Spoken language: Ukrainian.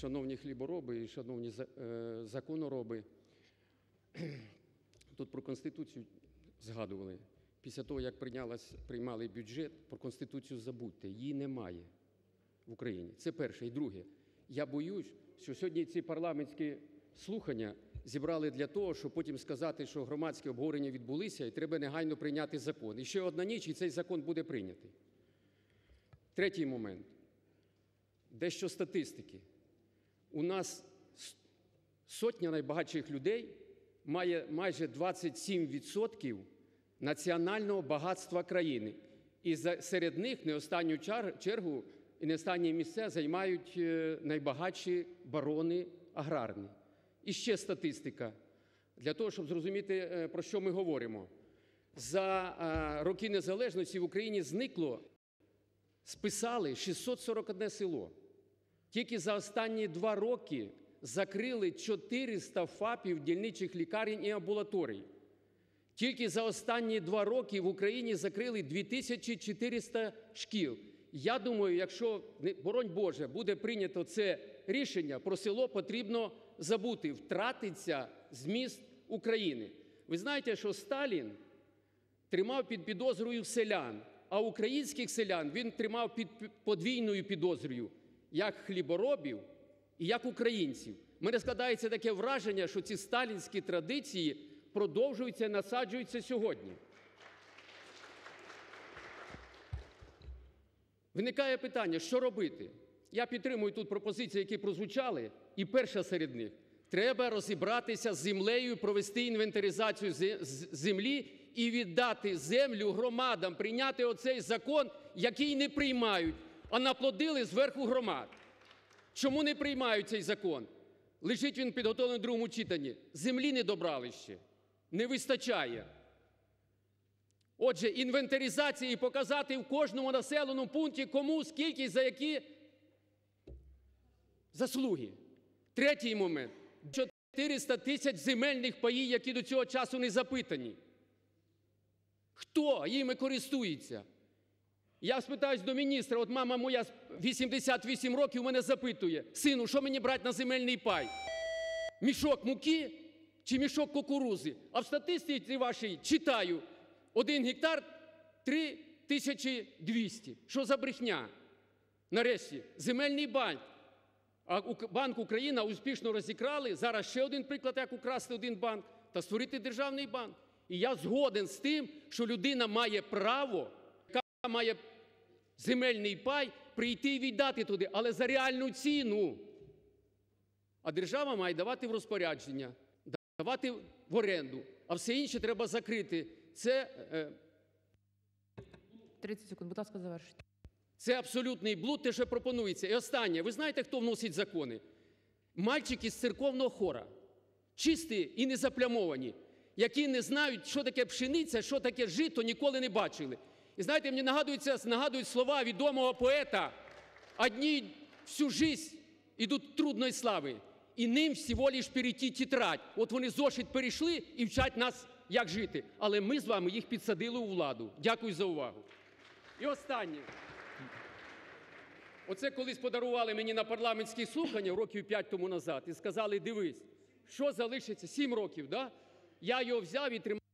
Шановні хлібороби і шановні е, законороби, тут про Конституцію згадували. Після того, як приймали бюджет, про Конституцію забудьте, її немає в Україні. Це перше. І друге, я боюсь, що сьогодні ці парламентські слухання зібрали для того, щоб потім сказати, що громадські обговорення відбулися і треба негайно прийняти закон. І ще одна ніч, і цей закон буде прийнятий. Третій момент. Дещо статистики. У нас сотня найбагатших людей має майже 27% національного багатства країни. І серед них не останню чергу і не останнє місце займають е, найбагатші барони аграрні. І ще статистика для того, щоб зрозуміти, е, про що ми говоримо. За е, роки незалежності в Україні зникло, списали 641 село. Тільки за останні два роки закрили 400 ФАПів, дільничих лікарень і амбулаторій. Тільки за останні два роки в Україні закрили 2400 шкіл. Я думаю, якщо, боронь Боже, буде прийнято це рішення, про село потрібно забути, втратиться зміст України. Ви знаєте, що Сталін тримав під підозрою селян, а українських селян він тримав під подвійною підозрою, як хліборобів і як українців. У мене складається таке враження, що ці сталінські традиції продовжуються і насаджуються сьогодні. Виникає питання, що робити? Я підтримую тут пропозиції, які прозвучали, і перша серед них треба розібратися з землею, провести інвентаризацію землі і віддати землю громадам, прийняти оцей закон, який не приймають, а наплодили зверху громад. Чому не приймають цей закон? Лежить він підготовлений в другому читанні. Землі не добрали ще, не вистачає. Отже, інвентаризація і показати в кожному населеному пункті, кому, скільки, за які заслуги. Третій момент. 400 тисяч земельних паїв, які до цього часу не запитані. Хто їми користується? Я спитаюсь до міністра, от мама моя 88 років мене запитує, сину, що мені брати на земельний пай? Мішок муки чи мішок кукурузи? А в статистиці вашій читаю, один гектар 3200. Що за брехня? Нарешті, земельний банк. А Банк Україна успішно розікрали. Зараз ще один приклад, як украсти один банк та створити державний банк. І я згоден з тим, що людина має право, яка має земельний пай, прийти і віддати туди, але за реальну ціну. А держава має давати в розпорядження, давати в оренду, а все інше треба закрити. Це е, 30 секунд, будь ласка, завершуйте. Це абсолютний блуд, те, що пропонується. І останнє, ви знаєте, хто вносить закони? Мальчики з церковного хора, чисті і не заплямовані, які не знають, що таке пшениця, що таке жито, ніколи не бачили. І знаєте, мені нагадуються, нагадують слова відомого поета «Одні всю жизнь ідуть трудної слави, і ним всього лиш перейти тетрадь». От вони зошит перейшли і вчать нас, як жити. Але ми з вами їх підсадили у владу. Дякую за увагу. І останнє. Оце колись подарували мені на парламентські слухання років 5 тому назад і сказали: дивись, що залишиться 7 років, да? Я його взяв і тримав.